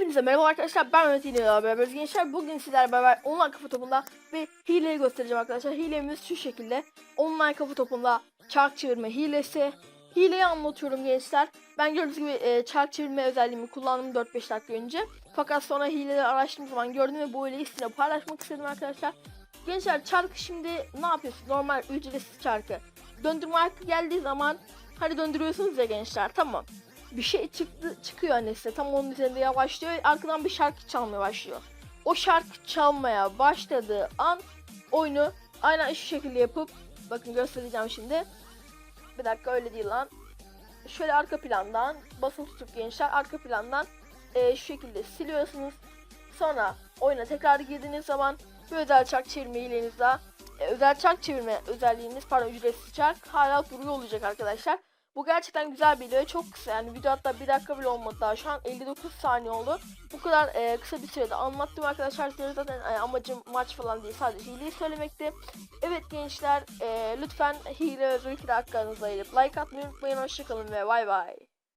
merhaba arkadaşlar ben Mehmet İlhan'la beraber gençler bugün sizlerle beraber online kafa topunda bir hileyi göstereceğim arkadaşlar. Hilemiz şu şekilde. Online kafa topunda çark çevirme hilesi. Hileyi anlatıyorum gençler. Ben gördüğünüz gibi e, çark çevirme özelliğimi kullandım 4-5 dakika önce. Fakat sonra hileleri araştırdığım zaman gördüm ve bu hileyi sizinle paylaşmak istedim arkadaşlar. Gençler çarkı şimdi ne yapıyorsunuz? Normal ücretsiz çarkı. Döndürme hakkı geldiği zaman hadi döndürüyorsunuz ya gençler tamam bir şey çıktı çıkıyor size tam onun üzerinde yavaşlıyor arkadan bir şarkı çalmaya başlıyor. O şarkı çalmaya başladığı an oyunu aynen şu şekilde yapıp bakın göstereceğim şimdi. Bir dakika öyle değil lan. Şöyle arka plandan basılı tutup gençler arka plandan e, şu şekilde siliyorsunuz. Sonra oyuna tekrar girdiğiniz zaman bir özel çark çevirme hilenizde özel çark çevirme özelliğiniz pardon ücretsiz çark hala duruyor olacak arkadaşlar. Bu gerçekten güzel bir video. Çok kısa yani video hatta bir dakika bile olmadı daha. Şu an 59 saniye oldu. Bu kadar e, kısa bir sürede anlattım arkadaşlar. Size zaten e, amacım maç falan değil. Sadece hileyi söylemekti. Evet gençler e, lütfen hile ve zulkü hakkınızı ayırıp like atmayı unutmayın. Hoşçakalın ve bay bay.